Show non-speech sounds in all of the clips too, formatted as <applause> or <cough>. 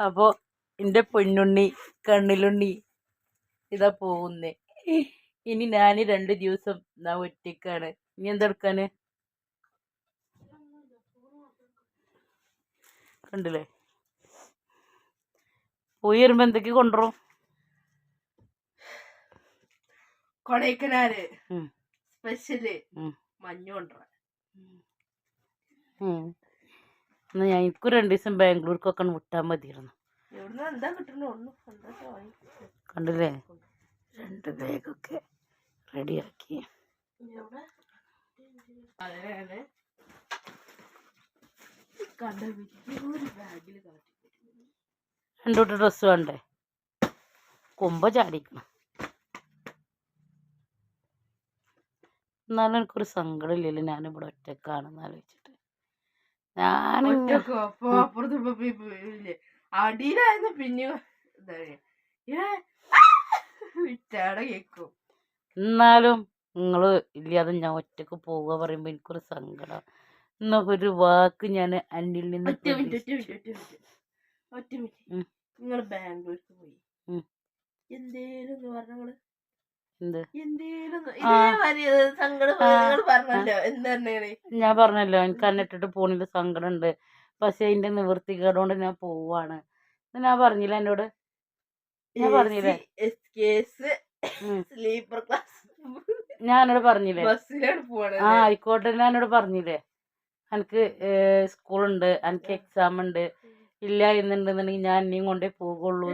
അപ്പോൾ എന്റെ പൊന്നുണ്ണി കണ്ണിലുണ്ണി ഇതാ പോകുന്നേ. ഇനി ഞാൻ രണ്ട് ദിവസം നാ ഒറ്റയ്ക്കാണ് ഇനി എന്തെടുക്കാന് കണ്ടില്ലേ? പോയി വരുമ്പോ എന്തൊക്കെ കൊണ്ടുവരും? കൊടൈക്കനാല്. മഞ്ഞ സ്പെഷ്യൽ. മഞ്ഞ് കൊണ്ടുവരാൻ. ഉം. എന്നാ ഞാൻ എനിക്കും രണ്ട് ദിവസം ബാംഗ്ലൂർക്കൊക്കെ വിട്ടാൽ മതിയായിരുന്നു. കണ്ടില്ലേ? രണ്ട് ബാഗൊക്കെ റെഡിയാക്കി രണ്ടോട്ട് ഡ്രസ്സ് വേണ്ടേ? കൊമ്പ ചാടിക്കണം. എന്നാലും എനിക്കൊരു സങ്കടമില്ലല്ലോ ഞാനിവിടെ ഒറ്റക്കാണെന്ന് ആലോചിച്ചിട്ട്. ഇല്ലേ? അടിയിലായിരുന്നു പിന്നെ കേക്കും. എന്നാലും നിങ്ങൾ ഇല്ലാതെ ഞാൻ ഒറ്റയ്ക്ക് പോവുക പറയുമ്പോൾ എനിക്കൊരു സങ്കടം. എന്നൊക്കെ ഒരു വാക്ക് ഞാൻ അന്നിൽ നിന്ന് ഒറ്റ മിനിറ്റ് ഒറ്റ മിനിറ്റ് ഒറ്റ മിനിറ്റ് ഒറ്റ മിനിറ്റ്. നിങ്ങൾ ബാംഗ്ലൂർക്ക് പോയി ഉം. എന്തേലും ഒന്ന് പറഞ്ഞങ്ങൾ എന്ത് എന്തേലും ഒന്ന് ആ. ഇതേമാതിരി സങ്കടം ആ. നിങ്ങൾ പറഞ്ഞല്ലോ എന്താണ് ഞാൻ പറഞ്ഞല്ലോ എനിക്ക് അന്നിട്ടിട്ട് പോണില്ല സങ്കടം ഉണ്ട് പക്ഷെ അതിന്റെ നിവൃത്തി നിവൃത്തികേടുകൊണ്ട് ഞാൻ പോവാണ്. ഞാൻ പറഞ്ഞില്ല എന്നോട്? ഞാൻ പറഞ്ഞില്ലേ? സ്ലീപ്പർ ക്ലാസ് ഞാൻ എന്നോട് പറഞ്ഞില്ലേ? ആ ആയിക്കോട്ടെ ഞാൻ എന്നോട് പറഞ്ഞില്ലേ? എനിക്ക് സ്കൂളുണ്ട് എനിക്ക് എക്സാം ഉണ്ട് ഇല്ല എന്നുണ്ടെന്നുണ്ടെങ്കിൽ ഞാൻ ഇനിയും കൊണ്ടേ പോകുള്ളൂ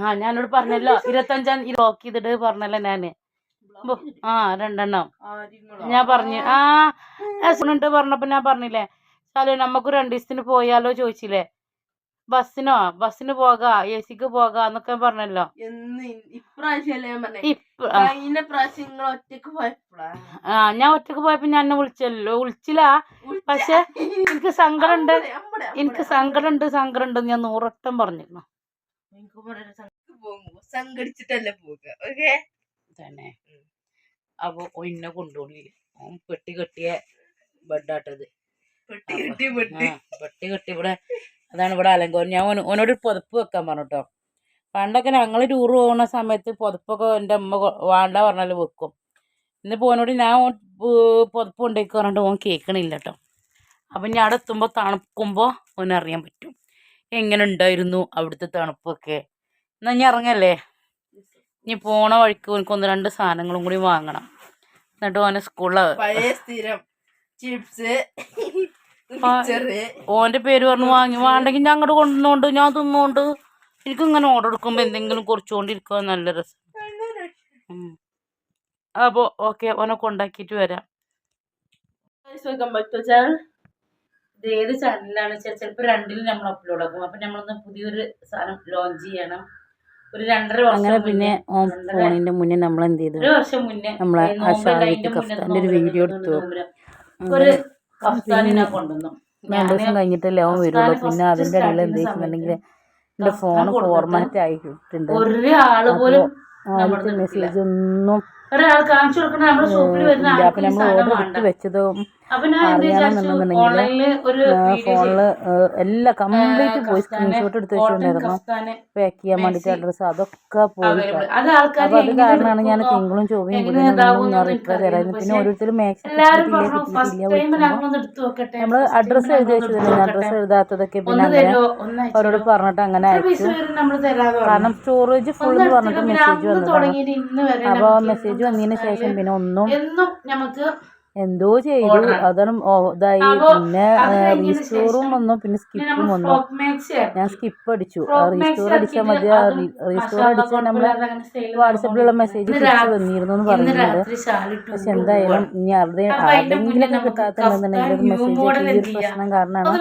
ആ ഞാനോട് പറഞ്ഞല്ലോ ഇരുപത്തഞ്ചാം ബ്ലോക്ക് ലോക്ക് ചെയ്തിട്ട് പറഞ്ഞല്ലോ ഞാൻ. ആ രണ്ടെണ്ണം. ഞാൻ പറഞ്ഞു ആ ഉണ്ട് പറഞ്ഞപ്പോ ഞാൻ പറഞ്ഞില്ലേ ചലോ നമുക്ക് രണ്ടു ദിവസത്തിന് പോയാലോ? ചോദിച്ചില്ലേ. ബസ്സിനോ? ബസ്സിന് പോകാ? എ സിക്ക് പോകാ? എന്നൊക്കെ പറഞ്ഞല്ലോ. ആ, ഞാൻ ഒറ്റയ്ക്ക് പോയപ്പോ ഞാൻ വിളിച്ചല്ലോ. വിളിച്ചില്ല. പക്ഷെ എനിക്ക് സങ്കടമുണ്ട് എനിക്ക് സങ്കടമുണ്ട് സങ്കടമുണ്ട് ഞാൻ നൂറട്ടം പറഞ്ഞിരുന്നു. പോകുമ്പോ സംഘടിച്ചിട്ടല്ല പോവുക. ഓക്കെ തന്നെ. അപ്പൊ ഒന്നെ കൊണ്ടുപോയി ഓൻ പെട്ടി കെട്ടിയ ബെഡാട്ടത് പെട്ടി കെട്ടി പെട്ടി കെട്ടി ഇവിടെ അതാണ് ഇവിടെ അലങ്കോ ഞാൻ ഓനോട് പുതപ്പ് വെക്കാൻ പറഞ്ഞു കേട്ടോ പണ്ടൊക്കെ ഞങ്ങൾ ടൂർ പോകുന്ന സമയത്ത് പുതപ്പൊക്കെ എന്റെ അമ്മ വേണ്ട പറഞ്ഞാൽ വെക്കും. ഇന്ന് പോനോട് ഞാൻ പുതപ്പ് കൊണ്ടേക്ക് പറഞ്ഞിട്ട് ഓൻ കേൾക്കണില്ല കേട്ടോ അപ്പം ഞാൻ അവിടെ എത്തുമ്പോൾ തണുക്കുമ്പോൾ ഓനറിയാൻ പറ്റും. എങ്ങനെ ഉണ്ടായിരുന്നു അവിടുത്തെ തണുപ്പൊക്കെ? എന്നാൽ ഞാൻ ഇറങ്ങല്ലേ? ഇനി പോണ വഴിക്ക് എനിക്ക് ഒന്ന് രണ്ട് സാധനങ്ങളും കൂടി വാങ്ങണം. എന്നിട്ട് ഓനെ പഴയ ചിപ്സ് ഓന്റെ പേര് പറഞ്ഞു വാങ്ങി. വേണ്ടെങ്കിൽ ഞാൻ അങ്ങോട്ട് കൊണ്ടുവന്നോണ്ട് ഞാൻ തിന്നോണ്ട്. എനിക്ക് ഇങ്ങനെ ഓർഡർ എടുക്കുമ്പോൾ എന്തെങ്കിലും കുറച്ചുകൊണ്ടിരിക്കുക നല്ല രസം. അപ്പോൾ ഓക്കെ ഓനെ കൊണ്ടാക്കിയിട്ട് വരാം. വെൽക്കം ബാക്ക് ടു ചാനൽ ഇത് ഏത് ചാനലിലാണ് വെച്ചാൽ ചിലപ്പോൾ രണ്ടിലും നമ്മൾ അപ്ലോഡ് ആക്കും. അപ്പം നമ്മളൊന്ന് പുതിയൊരു സാധനം ലോഞ്ച് ചെയ്യണം. ഒരു രണ്ടര വർഷം അങ്ങനെ പിന്നെ ഫോണിന്റെ മുന്നേ നമ്മൾ എന്ത് ചെയ്തു? ഒരു വർഷം മുന്നേ നമ്മളെ കഫ്താന്റെ ഒരു വീഡിയോ എടുത്തു. ഒരു കഫ്താനിനെ കൊണ്ടുവന്നു. രണ്ടു ദിവസം കഴിഞ്ഞിട്ടല്ലേ അവൻ വരുള്ളൂ. പിന്നെ അതിന്റെ ഇടയിൽ എന്ത് ചെയ്യുന്നുണ്ടെങ്കിൽ എന്റെ ഫോൺ ഫോർമാറ്റ് ആയിട്ടുണ്ട്. ഒരാൾ പോലും മെസ്സേജ് ഒന്നും ഒരാൾ കാണിച്ചു കൊടുക്കണ നമ്മുടെ ഷോപ്പിൽ വരുന്ന സാധനം വെച്ചതും അപ്പൊ ഞാൻ എന്ത് വിചാരിച്ചു? അറിയണമെന്നുണ്ടെങ്കിൽ ഒരു ഫോണിൽ എല്ലാം കംപ്ലീറ്റ് പോയി സ്ക്രീൻഷോട്ട് എടുത്ത് വെച്ചിട്ടുണ്ടായിരുന്നു പാക്ക് ചെയ്യാൻ വേണ്ടിട്ട് അഡ്രസ് അതൊക്കെ പോയി അത് അത് കാരണമാണ് ഞാൻ തിങ്കളും ചൊവ്വയും റിപ്ലൈ തരായിരുന്നു പിന്നെ ഓരോരുത്തരും മാക്സിമം time അഡ്രസ്സ് എഴുതി അഡ്രസ്സ് നോക്കട്ടെ. എഴുതാത്തതൊക്കെ പിന്നെ അങ്ങനെ അവരോട് പറഞ്ഞിട്ട് അങ്ങനെ അയച്ചു. കാരണം സ്റ്റോറേജ് ഫുൾ എന്ന് പറഞ്ഞിട്ട് മെസ്സേജ് വന്നതാണ്. അപ്പോൾ മെസ്സേജ് വന്നതിന് ശേഷം പിന്നെ ഒന്നും എന്നും നമുക്ക് എന്തോ ചെയ്തു. അതും ഇതായി. പിന്നെ റീസ്റ്റോറും വന്നു. പിന്നെ സ്കിപ്പും വന്നു. ഞാൻ സ്കിപ്പ് അടിച്ചു. റീസ്റ്റോർ അടിച്ചാൽ മതി. റീസ്റ്റോർ അടിച്ചാൽ sale വാട്സപ്പിലുള്ള മെസ്സേജ് തിരിച്ച് വന്നിരുന്നു എന്ന് ഷാലിട്ട് പക്ഷെ എന്തായാലും ഇനി ആരുടെ ആരെങ്കിലും കിട്ടാത്തുണ്ടെന്നുണ്ടെങ്കിൽ ഒരു മെസ്സേജ് ഒരു പ്രശ്നം കാരണമാണ്.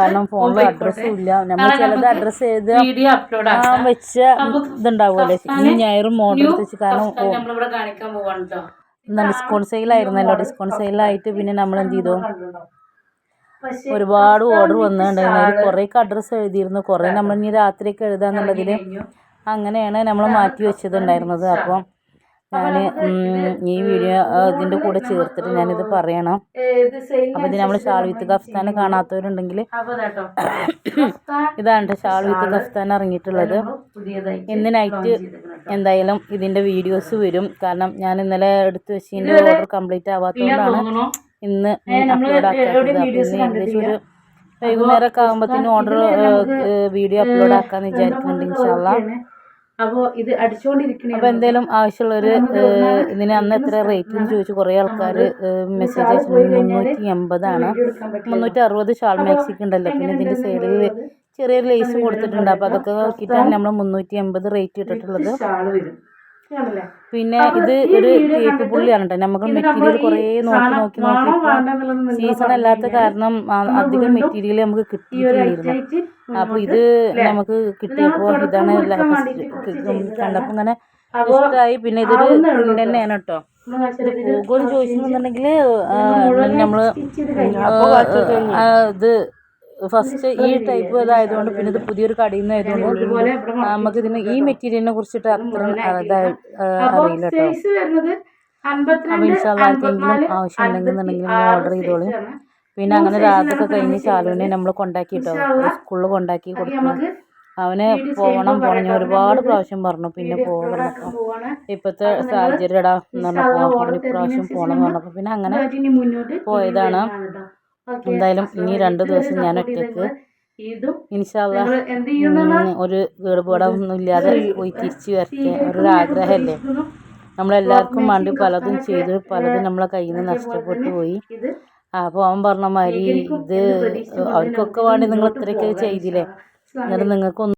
കാരണം ഫോണിൽ അഡ്രസ്സും ഇല്ല. നമ്മൾ ചിലത് അഡ്രസ്സ് ചെയ്ത് വെച്ച ഇതുണ്ടാവുമല്ലേ? ഈ ഞായറും മോഡൽ വെച്ച് കാരണം കഫ്താൻ ഡിസ്കൗണ്ട് സെയിലായിരുന്നല്ലോ ഡിസ്കൗണ്ട് സെയിലായിട്ട് പിന്നെ നമ്മൾ എന്ത് ചെയ്തു? ഒരുപാട് ഓർഡർ വന്നിട്ടുണ്ടായിരുന്നു അതിൽ കുറേയൊക്കെ അഡ്രസ്സ് എഴുതിയിരുന്നു. കുറേ നമ്മൾ ഇനി രാത്രിയൊക്കെ എഴുതാന്നുള്ളതിൽ അങ്ങനെയാണ് നമ്മൾ മാറ്റി വെച്ചതുണ്ടായിരുന്നത്. അപ്പം ഞാൻ ഈ വീഡിയോ ഇതിന്റെ കൂടെ ചേർത്തിട്ട് ഞാനിത് പറയണം. അപ്പോൾ ഇത് നമ്മൾ ഷാൾ വിത്ത് <coughs> കഫ്താൻ കാണാത്തവരുണ്ടെങ്കിൽ അപ്പൊ ഇതാണ് ഷാൾ വിത്ത് കഫ്താൻ ഇറങ്ങിയിട്ടുള്ളത്. ഇന്ന് നൈറ്റ് എന്തായാലും ഇതിന്റെ വീഡിയോസ് വരും. കാരണം ഞാൻ ഇന്നലെ എടുത്ത് വെച്ചതിന്റെ ഓർഡർ കംപ്ലീറ്റ് ആവാത്തതുകൊണ്ടാണ് ഇന്ന് അപ്ലോഡ് ആക്കാത്തത്. അപ്പം ഏകദേശം ഒരു വൈകുന്നേരമൊക്കെ ആകുമ്പോഴത്തേനും ഓർഡർ വീഡിയോ അപ്ലോഡ് ആക്കാമെന്ന് വിചാരിക്കുന്നുണ്ട് ഇൻഷാല്ല അപ്പൊ ഇത് അടിച്ചുകൊണ്ടിരിക്കണേ അപ്പോൾ എന്തായാലും ആവശ്യമുള്ളവർ ഇതിന് അന്ന് എത്ര റേറ്റ് എന്ന് ചോദിച്ചു കുറേ ആൾക്കാർ മെസ്സേജ് അയച്ചിട്ടുണ്ട്. മുന്നൂറ്റി എൺപതാണ് മുന്നൂറ്റി അറുപത് ഷാൾ മാക്സിക്ക് ഉണ്ടല്ലോ പിന്നെ ഇതിന്റെ സൈഡിൽ ചെറിയൊരു ലേസ് കൊടുത്തിട്ടുണ്ട്. അപ്പോൾ അതൊക്കെ നോക്കിയിട്ടാണ് നമ്മൾ മുന്നൂറ്റി എൺപത് റേറ്റ് ഇട്ടിട്ടുള്ളത്. പിന്നെ ഇത് ഒരു തേപ്പ് പുള്ളിയാണ് കേട്ടോ നമുക്ക് മെറ്റീരിയൽ കുറേ നോക്കി നോക്കി നോക്കി സീസൺ അല്ലാത്ത കാരണം അധികം മെറ്റീരിയൽ നമുക്ക് കിട്ടിയിട്ടില്ലായിരുന്നു അപ്പോൾ ഇത് നമുക്ക് കിട്ടിയപ്പോൾ ഇതാണ് കണ്ടപ്പോ കണ്ടപ്പോൾ ഇങ്ങനെ ഇഷ്ടമായി പിന്നെ ഇതൊരു തന്നെയാണ് കേട്ടോ. ഗൂഗിൾ ചോദിച്ചിട്ടുണ്ടെങ്കിൽ നമ്മൾ ഇത് ഫസ്റ്റ് ഈ ടൈപ്പ് ഇതായതുകൊണ്ട് പിന്നെ ഇത് പുതിയൊരു കടയിൽ നിന്ന് ആയതുകൊണ്ട് നമുക്ക് ഇതിന് ഈ മെറ്റീരിയലിനെ കുറിച്ചിട്ട് അത്ര അറിയില്ല കേട്ടോ. ആർക്കെങ്കിലും ഓർഡർ ചെയ്തോളൂ. പിന്നെ അങ്ങനെ രാത്രിയൊക്കെ കഴിഞ്ഞ് ശാലുവിനെ നമ്മൾ കൊണ്ടാക്കി കേട്ടോ. സ്കൂളിൽ കൊണ്ടാക്കി നമുക്ക് അവന് പോകണം പോകണം ഞാൻ ഒരുപാട് പ്രാവശ്യം പറഞ്ഞു. പിന്നെ പോകണം ഇപ്പത്തെ ഇപ്പോഴത്തെ സാഹചര്യം ഇടാ എന്ന് പറഞ്ഞപ്പോൾ ഇപ്രാവശ്യം പോകണം എന്ന് പറഞ്ഞപ്പോൾ പിന്നെ അങ്ങനെ പോയതാണ്. എന്തായാലും ഇനി രണ്ട് ദിവസം ഞാൻ ഒറ്റയ്ക്ക് ഇൻഷാല്ല ഒരു കേടുപാടൊന്നും ഇല്ലാതെ പോയി തിരിച്ചു വരട്ടെ. ഒരു ആഗ്രഹമല്ലേ? നമ്മളെല്ലാവർക്കും വേണ്ടി പലതും ചെയ്തു പലതും നമ്മളെ കയ്യിൽ നിന്ന് നഷ്ടപ്പെട്ടു പോയി. അപ്പോൾ അവൻ പറഞ്ഞ മാതിരി ഇത് അവർക്കൊക്കെ വേണ്ടി നിങ്ങൾ ഇത്രയൊക്കെ ചെയ്തില്ലേ? എന്നിട്ട് നിങ്ങൾക്കൊന്നും